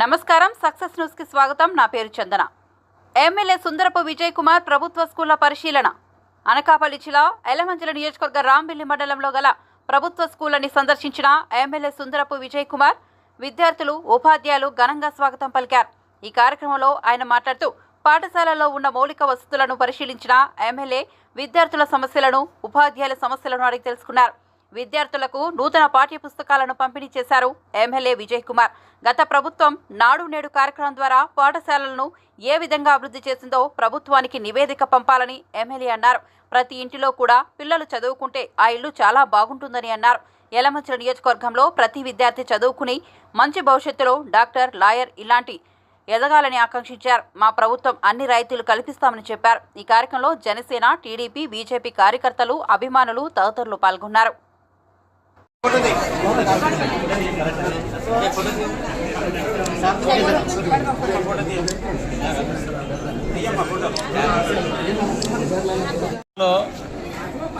నమస్కారం సక్సెస్ న్యూస్కి స్వాగతం. నా పేరు చందన. ఎమ్మెల్యే సుందరపు విజయ్ కుమార్ ప్రభుత్వ స్కూళ్ళ పరిశీలన. అనకాపల్లి జిల్లా ఎలమంజల నియోజకవర్గ రాంబిల్లి మండలంలో గల ప్రభుత్వ స్కూళ్ళని సందర్శించిన ఎమ్మెల్యే సుందరపు విజయ్ కుమార్ విద్యార్థులు ఉపాధ్యాయులు ఘనంగా స్వాగతం పలికారు. ఈ కార్యక్రమంలో ఆయన మాట్లాడుతూ పాఠశాలలో ఉన్న మౌలిక వసతులను పరిశీలించిన ఎమ్మెల్యే విద్యార్థుల సమస్యలను ఉపాధ్యాయుల సమస్యలను అడిగి తెలుసుకున్నారు. విద్యార్థులకు నూతన పాఠ్య పుస్తకాలను పంపిణీ చేశారు ఎమ్మెల్యే విజయ్ కుమార్. గత ప్రభుత్వం నాడు నేడు కార్యక్రమం ద్వారా పాఠశాలలను ఏ విధంగా అభివృద్ధి చేసిందో ప్రభుత్వానికి నివేదిక పంపాలని ఎమ్మెల్యే అన్నారు. ప్రతి ఇంటిలో కూడా పిల్లలు చదువుకుంటే ఆ ఇల్లు చాలా బాగుంటుందని అన్నారు. యలమంచిల నియోజకవర్గంలో ప్రతి విద్యార్థి చదువుకుని మంచి భవిష్యత్తులో డాక్టర్ లాయర్ ఇలాంటి ఎదగాలని ఆకాంక్షించారు. మా ప్రభుత్వం అన్ని రాయితీలు కల్పిస్తామని చెప్పారు. ఈ కార్యక్రమంలో జనసేన టీడీపీ బీజేపీ కార్యకర్తలు అభిమానులు తదితరులు పాల్గొన్నారు.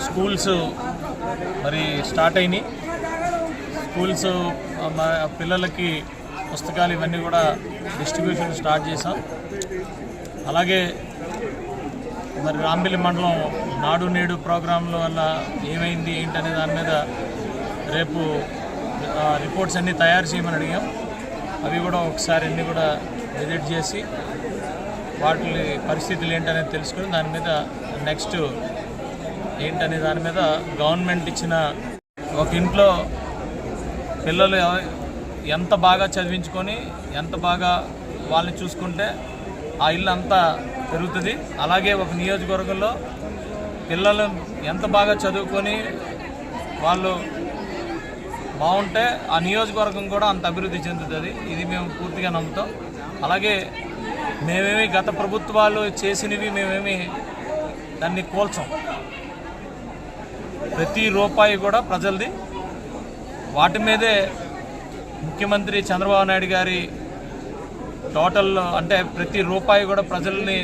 స్కూల్స్ మరి స్టార్ట్ అయినాయి. స్కూల్స్ మా పిల్లలకి పుస్తకాలు ఇవన్నీ కూడా డిస్ట్రిబ్యూషన్ స్టార్ట్ చేశాం. అలాగే మరి రాంబిల్లి మండలం నాడు నేడు ప్రోగ్రాంల వల్ల ఏమైంది ఏంటనే దాని మీద రేపు రిపోర్ట్స్ అన్నీ తయారు చేయమని అడిగాం. అవి కూడా ఒకసారి అన్నీ కూడా విజిట్ చేసి వాటి పరిస్థితులు ఏంటనేది తెలుసుకుని దాని మీద నెక్స్ట్ ఏంటనే దాని మీద గవర్నమెంట్ ఇచ్చిన ఒక ఇంట్లో పిల్లలు ఎంత బాగా చదివించుకొని ఎంత బాగా వాళ్ళని చూసుకుంటే ఆ ఇల్లు అంతా పెరుగుతుంది. అలాగే ఒక నియోజకవర్గంలో పిల్లలు ఎంత బాగా చదువుకొని వాళ్ళు బాగుంటే ఆ నియోజకవర్గం కూడా అంత అభివృద్ధి చెందుతుంది. ఇది మేము పూర్తిగా నమ్ముతాం. అలాగే మేమేమి గత ప్రభుత్వాలు చేసినవి మేమేమి దాన్ని కోల్చం. ప్రతి రూపాయి కూడా ప్రజలది. వాటి మీదే ముఖ్యమంత్రి చంద్రబాబు నాయుడు గారి టోటల్ అంటే ప్రతి రూపాయి కూడా ప్రజల్ని